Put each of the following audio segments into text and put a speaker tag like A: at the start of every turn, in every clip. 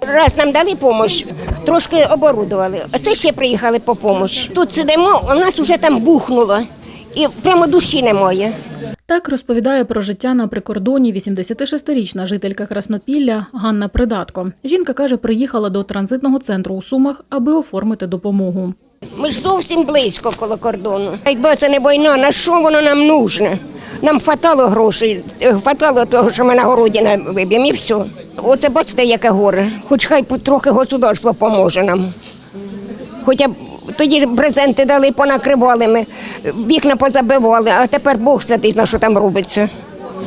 A: Раз нам дали допомогу, трошки оборудували. А це ще приїхали по допомогу. Тут сидимо, а в нас вже там бухнуло. І прямо душі немає.
B: Так розповідає про життя на прикордоні 86-річна жителька Краснопілля Ганна Придатко. Жінка каже, приїхала до транзитного центру у Сумах, аби оформити допомогу.
A: Ми ж зовсім близько коло кордону. Якби це не війна, на що воно нам нужне? Нам хватало грошей, е, хватало того, що ми на городі виб'ємо, і все. Оце бачите, яке горе. Хоч хай трохи государство поможе нам. Хоча б тоді ж брезенти дали, понакривали ми, вікна позабивали, а тепер Бог святий, на що там робиться.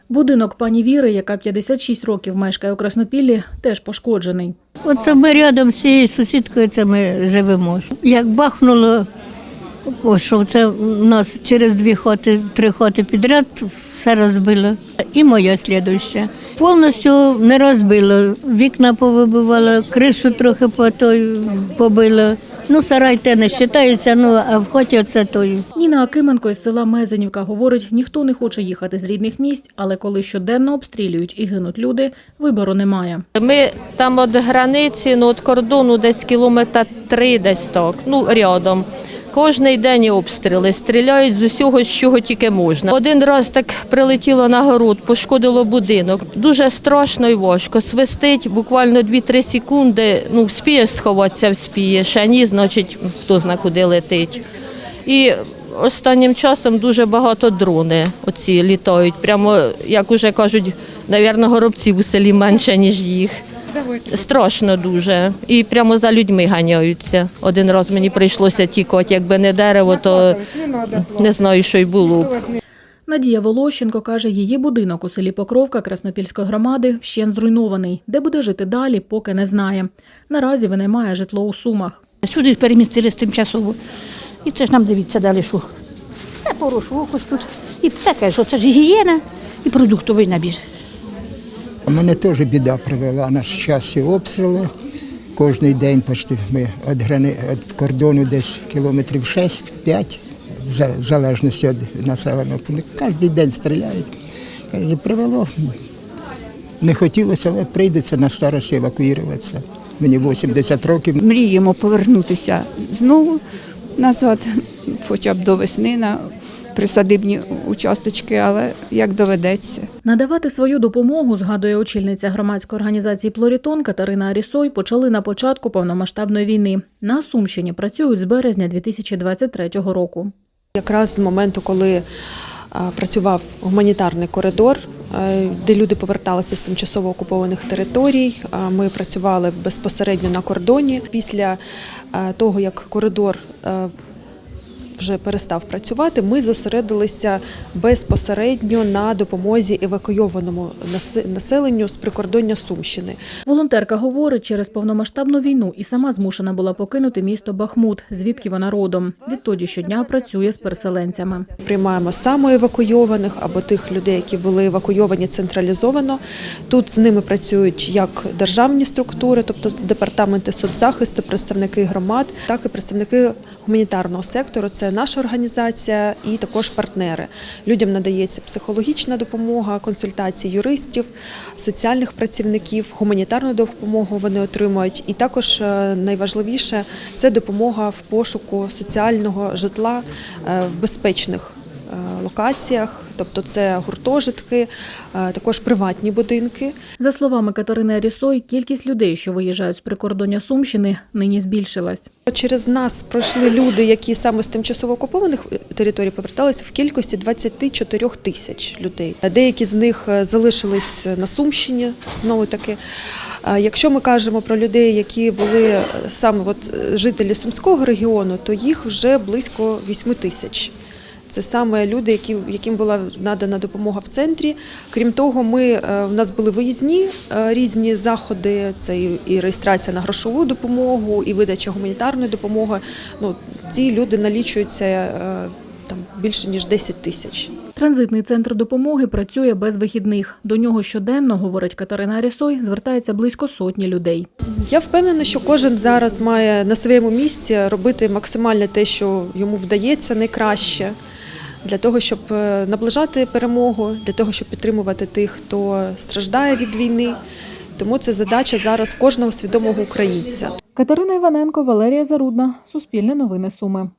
B: Будинок пані Віри, яка 56 років мешкає у Краснопіллі, теж пошкоджений.
C: Оце ми рядом з цією сусідкою це ми живемо. Як бахнуло, що це у нас через дві хати, три хати підряд все розбило. І моя слідуща. Повністю не розбило. Вікна повибивало, кришу трохи по той побило. Ну, сарай те не вважається, ну а в хаті оце той.
B: Ніна Акименко із села Мезенівка говорить, ніхто не хоче їхати з рідних місць, але коли щоденно обстрілюють і гинуть люди, вибору немає.
D: Ми там від границі, ну від кордону десь кілометра три десь так, ну рядом. Кожний день обстріли, стріляють з усього, з чого тільки можна. Один раз так прилетіло на город, пошкодило будинок. Дуже страшно і важко. Свистить буквально 2-3 секунди. Ну, вспієш сховатися, вспієш, а ні, значить, хто зна куди летить. І останнім часом дуже багато дрони оці літають. Прямо, як уже кажуть, навірно, горобців у селі менше, ніж їх. Страшно дуже. І прямо за людьми ганяються. Один раз мені прийшлося тікати, якби не дерево, то не знаю, що й було б.
B: Надія Волощенко каже, її будинок у селі Покровка Краснопільської громади вщен зруйнований. Де буде жити далі, поки не знає. Наразі винаймає житло у Сумах.
E: Сюди ж перемістились тимчасово. І це ж нам дивіться далі, що. Та порошок ось тут. І таке, що це ж гігієна і продуктовий набір.
F: Мене теж біда привела на щастя обстріли. Кожний день почти ми від, грани, від кордону десь кілометрів 6-5, в залежності від населеного пункту. Кожен день стріляють. Привело. Не хотілося, але прийдеться на старості евакуюватися. Мені 80 років.
G: мріємо повернутися знову назад, хоча б до весни на присадибні участочки, але як доведеться.
B: Надавати свою допомогу, згадує очільниця громадської організації Плорітон Катерина Арісой, почали на початку повномасштабної війни. На Сумщині працюють з березня 2023 року.
H: Якраз з моменту, коли працював гуманітарний коридор, е, де люди поверталися з тимчасово окупованих територій, ми працювали безпосередньо на кордоні. Після е, того, як коридор е, вже перестав працювати, ми зосередилися безпосередньо на допомозі евакуйованому населенню з прикордоння Сумщини.
B: Волонтерка говорить, через повномасштабну війну і сама змушена була покинути місто Бахмут, звідки вона родом. Відтоді щодня працює з переселенцями.
H: Приймаємо самоевакуйованих або тих людей, які були евакуйовані централізовано. Тут з ними працюють як державні структури, тобто департаменти соцзахисту, представники громад, так і представники гуманітарного сектору. Це наша організація і також партнери. Людям надається психологічна допомога, консультації юристів, соціальних працівників, гуманітарну допомогу вони отримують. І також е, найважливіше це допомога в пошуку соціального житла е, в безпечних локаціях, тобто це гуртожитки, е, також приватні будинки.
B: За словами Катерини Арісой, кількість людей, що виїжджають з прикордоння Сумщини, нині збільшилась.
H: Через нас пройшли люди, які саме з тимчасово окупованих територій поверталися в кількості 24 тисяч людей. Деякі з них е, залишились на Сумщині знову таки. Якщо ми кажемо про людей, які були е, саме от е, жителі Сумського регіону, то їх вже близько 8 тисяч. Це саме люди, які, яким була надана допомога в центрі. Крім того, ми, е, в нас були виїзні е, різні заходи, це і, реєстрація на грошову допомогу, і видача гуманітарної допомоги. Ну, ці люди налічуються е, там, більше ніж 10 тисяч.
B: Транзитний центр допомоги працює без вихідних. До нього щоденно, говорить Катерина Арісой, звертається близько сотні людей.
H: Я впевнена, що кожен зараз має на своєму місці робити максимально те, що йому вдається найкраще. Для того, щоб е, наближати перемогу, для того, щоб підтримувати тих, хто страждає від війни. Тому це задача зараз кожного свідомого українця.
B: Катерина Іваненко, Валерія Зарудна, Суспільне новини Суми.